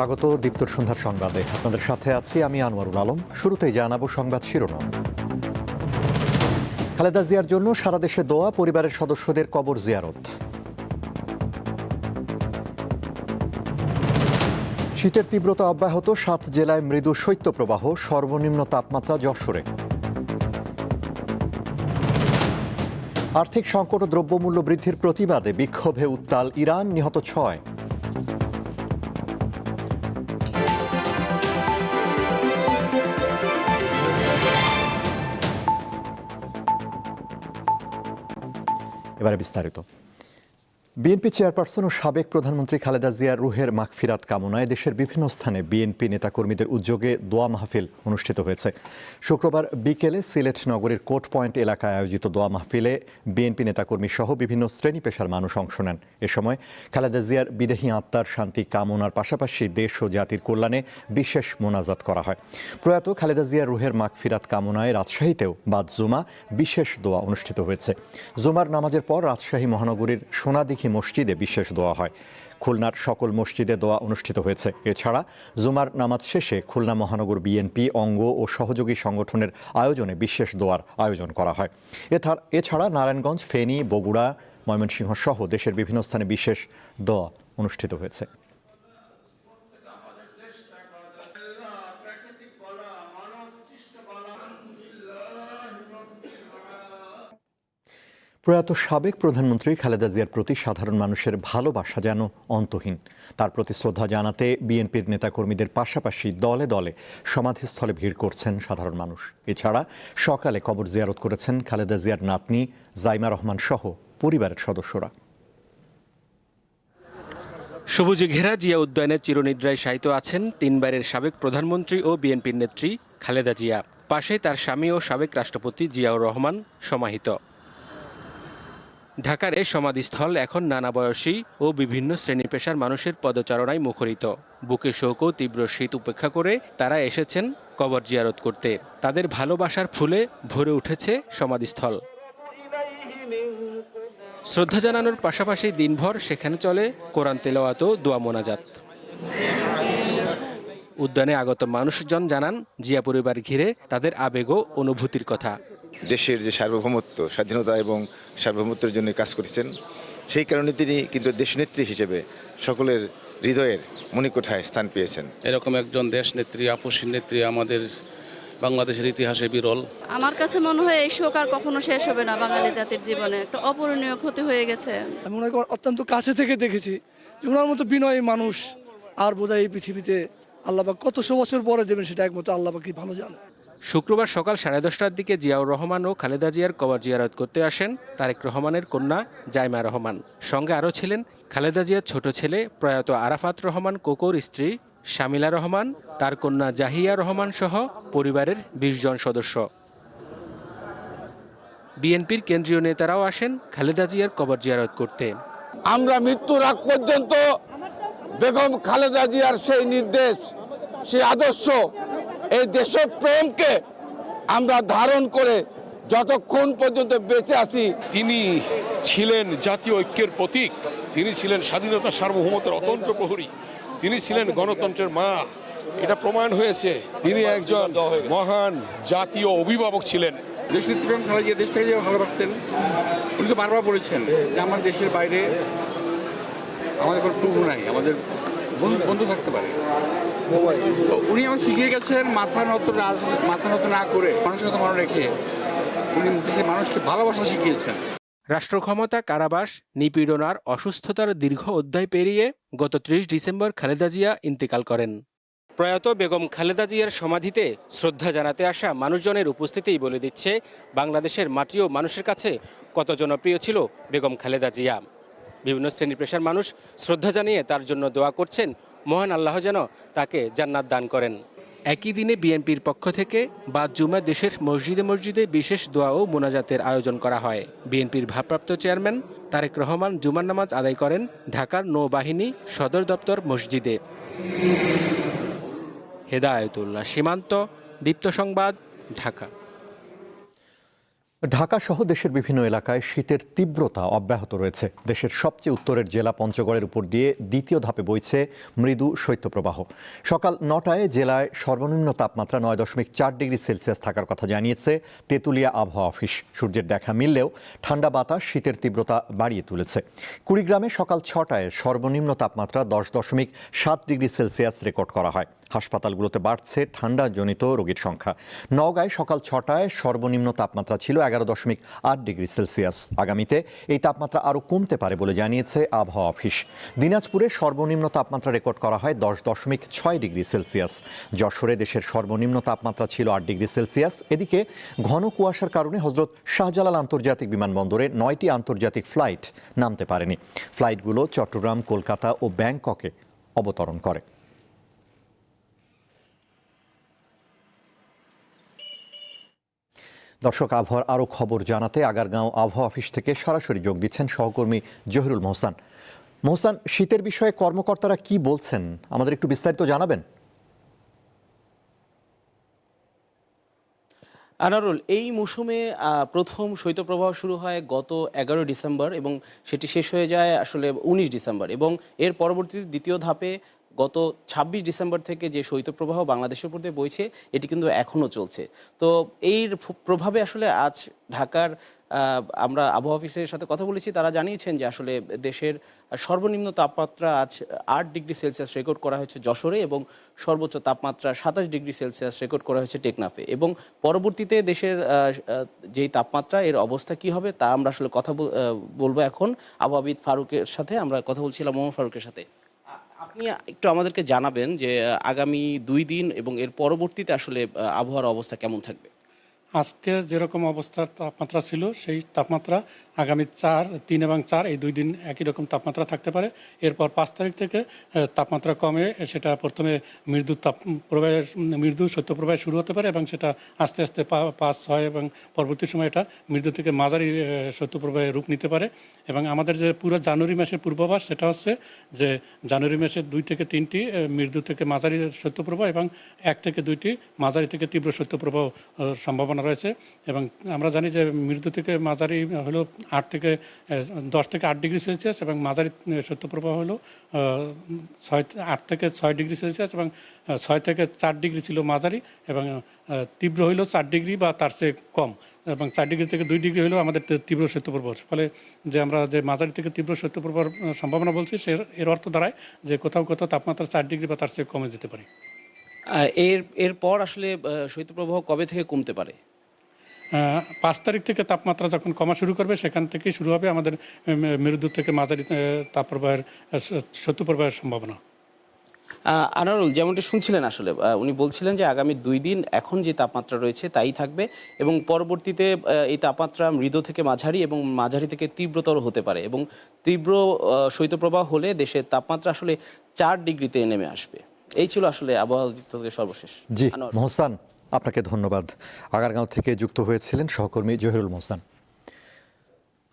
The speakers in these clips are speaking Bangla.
স্বাগত দীপ্তর সন্ধ্যার সংবাদে। আপনাদের সাথে আছি আমি আনোয়ারুল আলম। শুরুতেই জানাব সংবাদ শিরোনাম। খালেদা জিয়ার জন্য সারা দেশে দোয়া, পরিবারের সদস্যদের কবর জিয়ারত। শীতের তীব্রতা অব্যাহত, সাত জেলায় মৃদু শৈত্যপ্রবাহ, সর্বনিম্ন তাপমাত্রা যশোরে। আর্থিক সংকট ও দ্রব্যমূল্য বৃদ্ধির প্রতিবাদে বিক্ষোভে উত্তাল ইরান, নিহত ছয়। エバスタートと。বিএনপি চেয়ারপারসন ও সাবেক প্রধানমন্ত্রী খালেদা জিয়ার রুহের মাগফিরাত কামনায় দেশের বিভিন্ন স্থানে বিএনপি নেতাকর্মীদের উদ্যোগে দোয়া মাহফিল অনুষ্ঠিত হয়েছে। শুক্রবার বিকেলে সিলেট নগরীর কোর্ট পয়েন্ট এলাকায় আয়োজিত দোয়া মাহফিলে বিএনপি নেতাকর্মী সহ বিভিন্ন শ্রেণি পেশার মানুষ অংশ নেন। এ সময় খালেদা জিয়ার বিদেহী আত্মার শান্তি কামনার পাশাপাশি দেশ ও জাতির কল্যাণে বিশেষ মোনাজাত করা হয়। প্রয়াত খালেদা জিয়ার রুহের মাগফিরাত কামনায় রাজশাহীতেও বাদ জুমা বিশেষ দোয়া অনুষ্ঠিত হয়েছে। জুমার নামাজের পর রাজশাহী মহানগরীর সোনাদিঘি মসজিদে বিশেষ দোয়া হয়। খুলনার সকল মসজিদে দোয়া অনুষ্ঠিত হয়েছে। এছাড়া জুমার নামাজ শেষে খুলনা মহানগর বিএনপি অঙ্গ ও সহযোগী সংগঠনের আয়োজনে বিশেষ দোয়ার আয়োজন করা হয়। এছাড়া নারায়ণগঞ্জ, ফেনী, বগুড়া, ময়মনসিংহ সহ দেশের বিভিন্ন স্থানে বিশেষ দোয়া অনুষ্ঠিত হয়েছে। প্রয়াত সাবেক প্রধানমন্ত্রী খালেদা জিয়ার প্রতি সাধারণ মানুষের ভালোবাসা যেন অন্তহীন। তার প্রতি শ্রদ্ধা জানাতে বিএনপির নেতাকর্মীদের পাশাপাশি দলে দলে সমাধিস্থলে ভিড় করছেন সাধারণ মানুষ। এছাড়া সকালে কবর জিয়ারত করেছেন খালেদা জিয়ার নাতনি জাইমা রহমান সহ পরিবারের সদস্যরা। সবুজে ঘেরা জিয়া উদ্যানের চিরনিদ্রায় শায়িত আছেন তিনবারের সাবেক প্রধানমন্ত্রী ও বিএনপির নেত্রী খালেদা জিয়া। পাশে তার স্বামী ও সাবেক রাষ্ট্রপতি জিয়াউর রহমান সমাহিত। ঢাকার এই সমাধিস্থল এখন নানা বয়সী ও বিভিন্ন শ্রেণি পেশার মানুষের পদচারণায় মুখরিত। বুকে শোক ও তীব্র শীত উপেক্ষা করে তারা এসেছেন কবর জিয়ারত করতে। তাদের ভালোবাসার ফুলে ভরে উঠেছে সমাধিস্থল। শ্রদ্ধা জানানোর পাশাপাশি দিনভর সেখানে চলে কোরআন তেলাওয়াত দোয়া মোনাজাত। উদ্যানে আগত মানুষজন জানান, জিয়া পরিবার ঘিরে তাদের আবেগ ও অনুভূতির কথা। দেশের যে সার্বভৌমত্ব স্বাধীনতা এবং সার্বভৌমত্বের জন্য কাজ করেছেন সেই কারণে তিনি কিন্তু দেশনেত্রী হিসেবে সকলের হৃদয়ের মণিকোঠায় স্থান পেয়েছেন। এরকম একজন দেশ নেত্রী আপসী নেত্রী আমাদের বাংলাদেশের ইতিহাসে বিরল। আমার কাছে মনে হয় এই শোক আর কখনো শেষ হবে না বাঙালি জাতির জীবনে। একটা অপূরণীয় ক্ষতি হয়ে গেছে। আমি মনে ওনাকে অত্যন্ত কাছে থেকে দেখেছি যে ওনার মতো বিনয়ী মানুষ আর বোধহয় এই পৃথিবীতে আল্লাহবাক কতশো বছর পরে দেবেন সেটা একমাত্র আল্লাহবাকই ভালো জানে। শুক্রবার সকাল সাড়ে দশটার দিকে জিয়াউর রহমান ও খালেদা জিয়ার কবর জিয়ারত করতে আসেন তারেক রহমানের কন্যা জাইমা রহমান। সঙ্গে আরও ছিলেন খালেদা জিয়ার ছোট ছেলে প্রয়াত আরাফাত রহমান, কোকোর স্ত্রী শামিলা রহমান, তার কন্যা জাহিয়া রহমান সহ পরিবারের বিশ জন সদস্য। বিএনপির কেন্দ্রীয় নেতারাও আসেন খালেদা জিয়ার কবর জিয়ারত করতে। আমরা মৃত্যুর আগ পর্যন্ত বেগম খালেদা জিয়ার সেই নির্দেশ, সেই আদর্শ এই দেশপ্রেমকে আমরা ধারণ করে যতক্ষণ পর্যন্ত বেঁচে আছি তিনি ছিলেন জাতীয় ঐক্যের প্রতীক তিনি ছিলেন স্বাধীনতা সার্বভৌমত্বের অতন্ত্র প্রহরী তিনি ছিলেন গণতন্ত্রের মা এটা প্রমাণ হয়েছে তিনি একজন মহান জাতীয় অভিভাবক ছিলেন। দেশনেত্রী প্রেম খালেদা জিয়া দেশটাকে যে ভালোবাসতেন উনি তো বারবার বলেছেন যে আমার দেশের বাইরে আমাদের কোনো টুকু নাই আমাদের বন্ধু থাকতে পারে। উনি আমার শিখিয়ে গেছেন মাথা নত রাজ মাথা নত না করে মানুষের কথা মনে রেখে উনি দেশের মানুষকে ভালোবাসা শিখিয়েছেন। রাষ্ট্র ক্ষমতা কারাবাস নিপীড়নার অসুস্থতার দীর্ঘ অধ্যায় পেরিয়ে গত ত্রিশ ডিসেম্বর খালেদা জিয়া ইন্তেকাল করেন। প্রয়াত বেগম খালেদা জিয়ার সমাধিতে শ্রদ্ধা জানাতে আসা মানুষজনের উপস্থিতিই বলে দিচ্ছে বাংলাদেশের মাটি ও মানুষের কাছে কত জনপ্রিয় ছিল বেগম খালেদা জিয়া। বিভিন্ন শ্রেণি পেশার মানুষ শ্রদ্ধা জানিয়ে তার জন্য দোয়া করছেন মহান আল্লাহ যেন তাকে জান্নাত দান করেন। একই দিনে বিএনপির পক্ষ থেকে বাদ জুমা দেশের মসজিদে মসজিদে বিশেষ দোয়া ও মোনাজাতের আয়োজন করা হয়। বিএনপির ভারপ্রাপ্ত চেয়ারম্যান তারেক রহমান জুমার নামাজ আদায় করেন ঢাকার নৌবাহিনী সদর দপ্তর মসজিদে। হেদায়তুল্লাহ, সীমান্ত, দীপ্ত সংবাদ, ঢাকা। ঢাকা সহ দেশের বিভিন্ন এলাকায় শীতের তীব্রতা অব্যাহত রয়েছে। দেশের সবচেয়ে উত্তরের জেলা পঞ্চগড়ের উপর দিয়ে দ্বিতীয় ধাপে বইছে মৃদু শৈত্যপ্রবাহ। সকাল নটায় জেলায় সর্বনিম্ন তাপমাত্রা নয় দশমিক চার ডিগ্রি সেলসিয়াস থাকার কথা জানিয়েছে তেঁতুলিয়া আবহাওয়া অফিস। সূর্যের দেখা মিললেও ঠান্ডা বাতাস শীতের তীব্রতা বাড়িয়ে তুলেছে। কুড়িগ্রামে সকাল ছটায় সর্বনিম্ন তাপমাত্রা দশ দশমিক সাত ডিগ্রি সেলসিয়াস রেকর্ড করা হয়। হাসপাতালগুলোতে বাড়ছে ঠান্ডাজনিত রোগীর সংখ্যা। নওগাঁয় সকাল ছটায় সর্বনিম্ন তাপমাত্রা ছিল এগারো দশমিক আট ডিগ্রি সেলসিয়াস। আগামীতে এই তাপমাত্রা আরও কমতে পারে বলে জানিয়েছে আবহাওয়া অফিস। দিনাজপুরে সর্বনিম্ন তাপমাত্রা রেকর্ড করা হয় দশ দশমিক ছয় ডিগ্রি সেলসিয়াস। যশোরে দেশের সর্বনিম্ন তাপমাত্রা ছিল আট ডিগ্রি সেলসিয়াস। এদিকে ঘন কুয়াশার কারণে হজরত শাহজালাল আন্তর্জাতিক বিমানবন্দরে নয়টি আন্তর্জাতিক ফ্লাইট নামতে পারেনি। ফ্লাইটগুলো চট্টগ্রাম, কলকাতা ও ব্যাংককে অবতরণ করে। দর্শক আবহাওয়ার আরও খবর জানাতে আগারগাঁও আবহাওয়া অফিস থেকে সরাসরি যোগ দিচ্ছেন সহকর্মী জহিরুল মোহসান। মোহসান, শীতের বিষয়ে কর্মকর্তারা কি বলছেন? আমাদের একটু বিস্তারিত জানাবেন। আনারুল, এই মৌসুমে প্রথম শৈত্যপ্রবাহ শুরু হয় গত এগারো ডিসেম্বর এবং সেটি শেষ হয়ে যায় আসলে উনিশ ডিসেম্বর এবং এর পরবর্তীতে দ্বিতীয় ধাপে গত ছাব্বিশ ডিসেম্বর থেকে যে শৈত্যপ্রবাহ বাংলাদেশের উপর দিয়ে বইছে, এটি কিন্তু এখনও চলছে। তো এর প্রভাবে আসলে আজ ঢাকার আমরা আবহাওয়া অফিসের সাথে কথা বলেছি, তারা জানিয়েছেন যে আসলে দেশের সর্বনিম্ন তাপমাত্রা আজ আট ডিগ্রি সেলসিয়াস রেকর্ড করা হয়েছে যশোরে এবং সর্বোচ্চ তাপমাত্রা সাতাশ ডিগ্রি সেলসিয়াস রেকর্ড করা হয়েছে টেকনাফে। এবং পরবর্তীতে দেশের যেই তাপমাত্রা, এর অবস্থা কি হবে তা আমরা আসলে কথা বল- বলব এখন। আবহাওয়াবিদ ফারুকের সাথে আমরা কথা বলছিলাম, মোহাম্মদ ফারুকের সাথে। আপনি একটু আমাদেরকে জানাবেন যে, আগামী দুই দিন এবং এর পরবর্তীতে আসলে আবহাওয়ার অবস্থা কেমন থাকবে? আজকে যেরকম অবস্থার তাপমাত্রা ছিল সেই তাপমাত্রা আগামী চার তিন এবং চার এই দুই দিন একই রকম তাপমাত্রা থাকতে পারে। এরপর পাঁচ তারিখ থেকে তাপমাত্রা কমে সেটা প্রথমে মৃদু তাপ প্রবাহের মৃদু শৈত্যপ্রবাহ শুরু হতে পারে এবং সেটা আস্তে আস্তে পাঁচ ছয় এবং পরবর্তী সময় এটা মৃদু থেকে মাঝারি শৈত্যপ্রবাহে রূপ নিতে পারে। এবং আমাদের যে পুরো জানুয়ারি মাসের পূর্বাভাস সেটা হচ্ছে যে জানুয়ারি মাসে দুই থেকে তিনটি মৃদু থেকে মাঝারি শৈত্যপ্রবাহ এবং এক থেকে দুইটি মাঝারি থেকে তীব্র শৈত্যপ্রবাহ আহ, সম্ভাবনা রয়েছে এবং আমরা জানি যে মৃদু থেকে মাঝারি হলো আট থেকে দশ থেকে আট ডিগ্রি সেলসিয়াস এবং মাঝারি শৈত্যপ্রবাহ হলো ছয়, আট থেকে ছয় ডিগ্রি সেলসিয়াস এবং ছয় থেকে চার ডিগ্রি ছিল মাঝারি এবং তীব্র হইল চার ডিগ্রি বা তার চেয়ে কম এবং চার ডিগ্রি থেকে দুই ডিগ্রি হলেও আমাদের তীব্র শৈত্যপ্রবাহ ফলে যে আমরা যে মাঝারি থেকে তীব্র শৈত্যপ্রবাহ সম্ভাবনা বলছি সে, এর অর্থ দাঁড়ায় যে কোথাও কোথাও তাপমাত্রা চার ডিগ্রি বা তার চেয়ে কমে যেতে পারে। এর, এরপর আসলে শৈত্যপ্রবাহ কবে থেকে কমতে পারে? পাঁচ তারিখ থেকে তাপমাত্রা যখন কমা শুরু করবে সেখান থেকেই শুরু হবে আমাদের উম, থেকে মাঝারি তাপপ্রবাহের শৈত্যপ্রবাহের সম্ভাবনা। আনারুল যেমনটি শুনছিলেন আসলে উনি বলছিলেন যে আগামী দুই দিন এখন যে তাপমাত্রা রয়েছে তাই থাকবে এবং পরবর্তীতে এই তাপমাত্রা মৃদু থেকে মাঝারি এবং মাঝারি থেকে তীব্রতর হতে পারে এবং তীব্র শৈত্যপ্রবাহ হলে দেশের তাপমাত্রা আসলে চার ডিগ্রিতে নেমে আসবে। এই ছিল আসলে আবহাওয়া অধিদপ্তরের সর্বশেষ। জি আনোয়ার। আপনাকে ধন্যবাদ। আগারগাঁও থেকে যুক্ত হয়েছিলেন সহকর্মী জহিরুল মোহসান।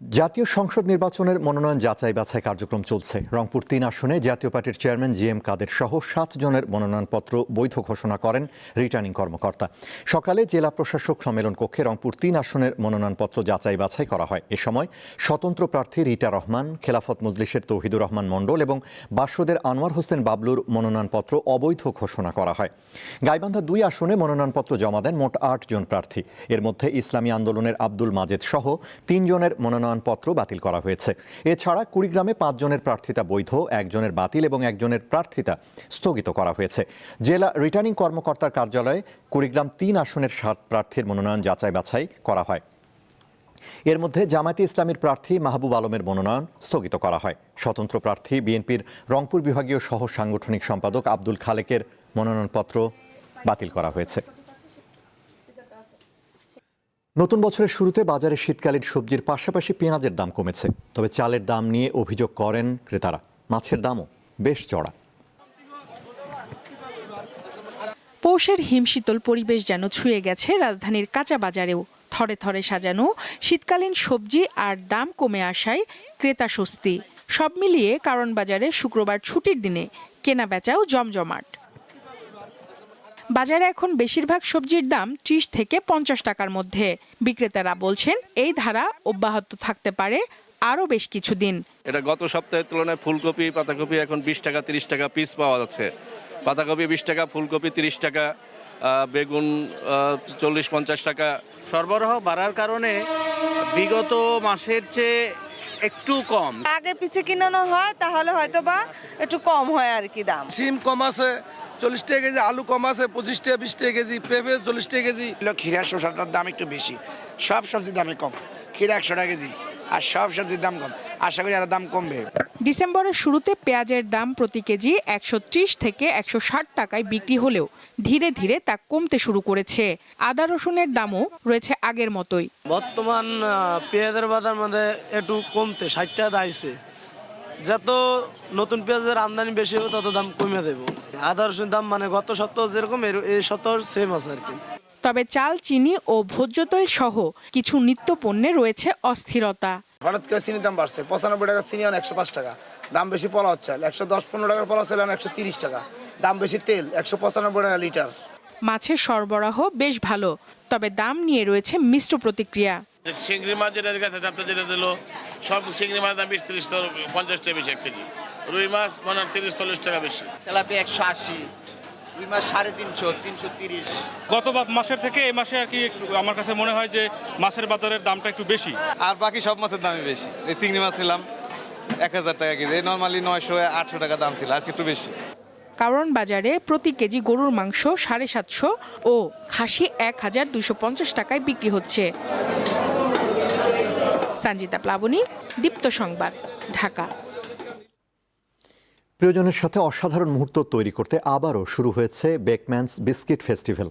জাতীয় সংসদ নির্বাচনের মনোনয়ন যাচাই বাছাই কার্যক্রম চলছে। রংপুর তিন আসনে জাতীয় পার্টির চেয়ারম্যান জি এম কাদের সহ সাত জনের মনোনয়নপত্র বৈধ ঘোষণা করেন রিটার্নিং কর্মকর্তা। সকালে জেলা প্রশাসক সম্মেলন কক্ষে রংপুর তিন আসনের মনোনয়নপত্র যাচাই বাছাই করা হয়। এ সময় স্বতন্ত্র প্রার্থী রিটা রহমান, খেলাফত মজলিসের তৌহিদুর রহমান মণ্ডল এবং বাসদের আনোয়ার হোসেন বাবলুর মনোনয়নপত্র অবৈধ ঘোষণা করা হয়। গাইবান্ধা দুই আসনে মনোনয়নপত্র জমা দেন মোট আট জন প্রার্থী। এর মধ্যে ইসলামী আন্দোলনের আব্দুল মাজেদ সহ তিনজনের মনোনয়নপত্র বাতিল করা হয়েছে। এছাড়া কুড়িগ্রামে পাঁচজনের প্রার্থিতা বৈধ, একজনের বাতিল এবং একজনের প্রার্থিতা স্থগিত করা হয়েছে। জেলা রিটার্নিং কর্মকর্তার কার্যালয়ে কুড়িগ্রাম তিন আসনের সাত প্রার্থীর মনোনয়ন যাচাই বাছাই করা হয়। এর মধ্যে জামায়াতে ইসলামীর প্রার্থী মাহবুব আলমের মনোনয়ন স্থগিত করা হয়। স্বতন্ত্র প্রার্থী বিএনপির রংপুর বিভাগীয় সহ সাংগঠনিক সম্পাদক আব্দুল খালেকের মনোনয়নপত্র বাতিল করা হয়েছে। নতুন বছরের শুরুতে বাজারে শীতকালীন সবজির পাশাপাশি পেঁয়াজের দাম কমেছে। তবে চালের দাম নিয়ে অভিযোগ করেন ক্রেতারা। মাছের দামও বেশ চড়া। পৌষের হিমশীতল পরিবেশ যেন ছুঁয়ে গেছে রাজধানীর কাঁচা বাজারেও। থরে থরে সাজানো শীতকালীন সবজি আর দাম কমে আসায় ক্রেতা স্বস্তি। সব মিলিয়ে কারণ বাজারে শুক্রবার ছুটির দিনে কেনা বেচাও জমজমাট। বাজারে এখন বেশিরভাগ সবজির দাম ত্রিশ থেকে পঞ্চাশ টাকার মধ্যে। বিক্রেতারা বলছেন এই ধারা অব্যাহত থাকতে পারে আরও বেশ কিছুদিন। এটা গত সপ্তাহের তুলনায় ফুলকপি পাতাকপি এখন বিশ টাকা তিরিশ টাকা পিস পাওয়া যাচ্ছে। পাতাকপি বিশ টাকা ফুলকপি তিরিশ টাকা বেগুন চল্লিশ পঞ্চাশ টাকা। সরবরাহ বাড়ার কারণে বিগত মাসের চেয়ে একটু কম। আগে পিছে কিনানো হয় তাহলে হয়তো বা একটু কম হয় আর কি দাম। সিম কম আছে চল্লিশ টাকা কেজি আলু কম আছে পঁচিশ টাকা বিশ টাকা কেজি পেঁপে চল্লিশ টাকা কেজি। ক্ষীরা শসাটার দাম একটু বেশি সব সবজির দামে কম। ক্ষীরা একশো টাকা কেজি আর সব সবজির দাম কম। আশা করি আরও দাম কমবে। ডিসেম্বরের শুরুতে পেঁয়াজের দাম প্রতি কেজি একশো ত্রিশ থেকে একশো ষাট টাকায় বিক্রি হলেও ধীরে ধীরে তা কমতে শুরু করেছে। আদা রসুনের দামও রয়েছে আগের মতোই। বর্তমান পেঁয়াজের বাজার মধ্যে একটু কমতে ষাট টাকা দাইছে যত নতুন পেঁয়াজের আমদানি বেশি হবে তত দাম কমে দেবো। আদা রসুনের দাম মানে গত সপ্তাহ যেরকম এর- এই সপ্তাহ সেম আছে আর কি। তবে চাল চিনি ও ভোজ্য তেল সহ কিছু নিত্য পণ্যে রয়েছে অস্থিরতা। হঠাৎ করে চিনির দাম বাড়ছে। পঁচানব্বই টাকা চিনি এখন একশো পাঁচ টাকা। দাম বেশি পোলাও চাল একশো দশ পনেরো টাকার পোলাও চাল একশো তিরিশ টাকা। দাম বেশি তেল একশো পঁচানব্বই টাকা লিটার। মাছের সরবরাহ বেশ ভালো তবে দাম নিয়ে রয়েছে মিশ্র প্রতিক্রিয়া। চিংড়ি মাছ যেটা গেছে চারটা যেটা দিল সব চিংড়ি মাছ দাম বিশ তিরিশ পঞ্চাশ টাকা বেশি এক কেজি। রুই মাছ মনে হয় তিরিশ চল্লিশ টাকা বেশি। তেলাপিয়া একশো আশি রুই মাছ সাড়ে তিনশো তিনশো তিরিশ। গত মাসের থেকে এই মাসে আর কি আমার কাছে মনে হয় যে মাছের বাজারের দামটা একটু বেশি। আর বাকি সব মাছের দামই বেশি। এই চিংড়ি মাছ নিলাম এক হাজার টাকা কেজি। নর্মালি নয়শো আটশো টাকা দাম ছিল আজকে একটু বেশি। কারণ বাজারে প্রতি কেজি গরুর মাংস সাড়ে সাতশো ও খাসি এক হাজার দুশো পঞ্চাশ টাকায় বিক্রি হচ্ছে। সঞ্জিতা প্লাবনী দীপ্ত সংবাদ ঢাকা। প্রিয়জনের সাথে অসাধারণ মুহূর্ত তৈরি করতে আবারও শুরু হয়েছে বেকম্যানস বিস্কিট ফেস্টিভ্যাল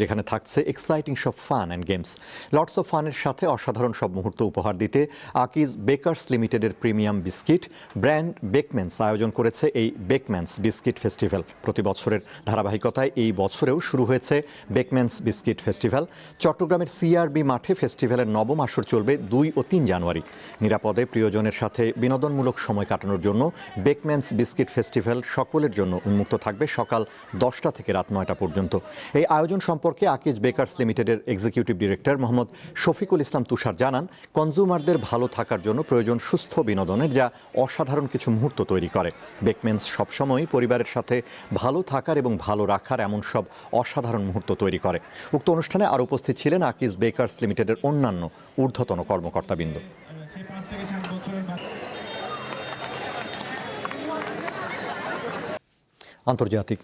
যেখানে থাকছে এক্সাইটিং সব fun and games lots of ফানের সাথে অসাধারণ সব মুহূর্ত উপহার দিতে আকিজ বেকার্স লিমিটেডের প্রিমিয়াম বিস্কিট ব্র্যান্ড বেকম্যান্স আয়োজন করেছে এই বেকম্যান্স বিস্কিট ফেস্টিভ্যাল প্রতি বছরের ধারাবাহিকতায় এই বছরেও শুরু হয়েছে বেকম্যানস বিস্কিট ফেস্টিভ্যাল চট্টগ্রামের সিআরবি মাঠে ফেস্টিভ্যালের নবম আসর চলবে দুই ও তিন জানুয়ারি। নিরাপদে প্রিয়জনের সাথে বিনোদনমূলক সময় কাটানোর জন্য বেকম্যানস বিস্কিট ফেস্টিভ্যাল সকলের জন্য উন্মুক্ত থাকবে সকাল দশটা থেকে রাত নয়টা পর্যন্ত। এই আয়োজন সম্পর্কে আকিজ বেকার্স লিমিটেডের এক্সিকিউটিভ ডিরেক্টর মোহাম্মদ শফিকুল ইসলাম তুষার জানান কনজিউমারদের ভালো থাকার জন্য প্রয়োজন সুস্থ বিনোদনের যা অসাধারণ কিছু মুহূর্ত তৈরি করে। বেকমেন্স সবসময় পরিবারের সাথে ভালো থাকার এবং ভালো রাখার এমন সব অসাধারণ মুহূর্ত তৈরি করে। উক্ত অনুষ্ঠানে আরও উপস্থিত ছিলেন আকিজ বেকার্স লিমিটেডের অন্যান্য ঊর্ধ্বতন কর্মকর্তাবৃন্দ। আন্তর্জাতিক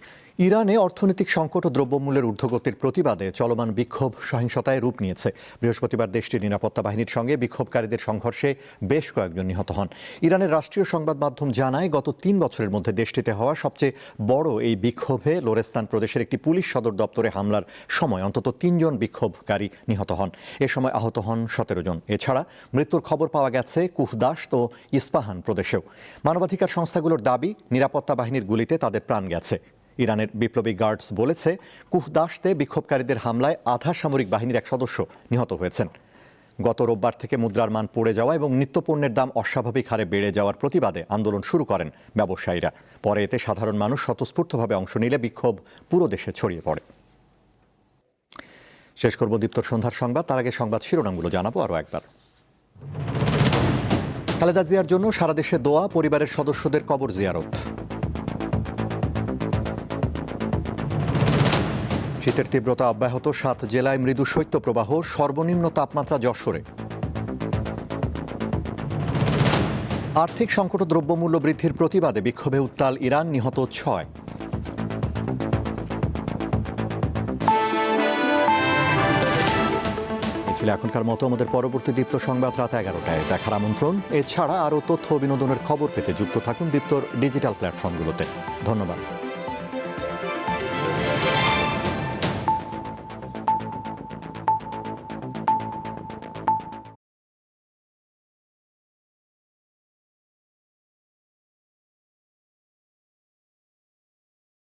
ইরানে অর্থনৈতিক সংকট ও দ্রব্যমূল্যের ঊর্ধ্বগতির প্রতিবাদে চলমান বিক্ষোভ সহিংসতায় রূপ নিয়েছে। বৃহস্পতিবার দেশটির নিরাপত্তা বাহিনীর সঙ্গে বিক্ষোভকারীদের সংঘর্ষে বেশ কয়েকজন নিহত হন। ইরানের রাষ্ট্রীয় সংবাদ মাধ্যম জানায়, গত তিন বছরের মধ্যে দেশটিতে হওয়া সবচেয়ে বড় এই বিক্ষোভে লোরেস্তান প্রদেশের একটি পুলিশ সদর দপ্তরে হামলার সময় অন্তত তিনজন বিক্ষোভকারী নিহত হন। এ সময় আহত হন সতেরো জন। এছাড়া মৃত্যুর খবর পাওয়া গেছে কুহদাস্ত ও ইস্পাহান প্রদেশেও। মানবাধিকার সংস্থাগুলোর দাবি, নিরাপত্তা বাহিনীর গুলিতে তাদের প্রাণ গেছে। ইরানের বিপ্লবী গার্ডস বলেছে কুহদাসতে বিক্ষোভকারীদের হামলায় আধা সামরিক বাহিনীর এক সদস্য নিহত হয়েছেন। গত রোববার থেকে মুদ্রার মান পড়ে যাওয়া এবং নিত্যপণ্যের দাম অস্বাভাবিক হারে বেড়ে যাওয়ার প্রতিবাদে আন্দোলন শুরু করেন ব্যবসায়ীরা। পরে এতে সাধারণ মানুষ স্বতঃস্ফূর্তভাবে অংশ নিলে বিক্ষোভ পুরো দেশে ছড়িয়ে পড়ে। শেষ করব দীপ্তর সন্ধ্যার সংবাদ। তার আগে সংবাদ শিরোনামগুলো জানাব আরও একবার। খালেদা জিয়ার জন্য সারা দেশে দোয়া, পরিবারের সদস্যদের কবর জিয়ারত। শীতের তীব্রতা অব্যাহত, সাত জেলায় মৃদু শৈত্যপ্রবাহ, সর্বনিম্ন তাপমাত্রা যশোরে। আর্থিক সংকট দ্রব্যমূল্য বৃদ্ধির প্রতিবাদে বিক্ষোভে উত্তাল ইরান, নিহত ছয়। ছিল এখনকার মতো, আমাদের পরবর্তী দীপ্ত সংবাদ রাত এগারোটায়। দেখার আমন্ত্রণ, এছাড়া আরও তথ্য বিনোদনের খবর পেতে যুক্ত থাকুন দীপ্তর ডিজিটাল প্ল্যাটফর্মগুলোতে। ধন্যবাদ।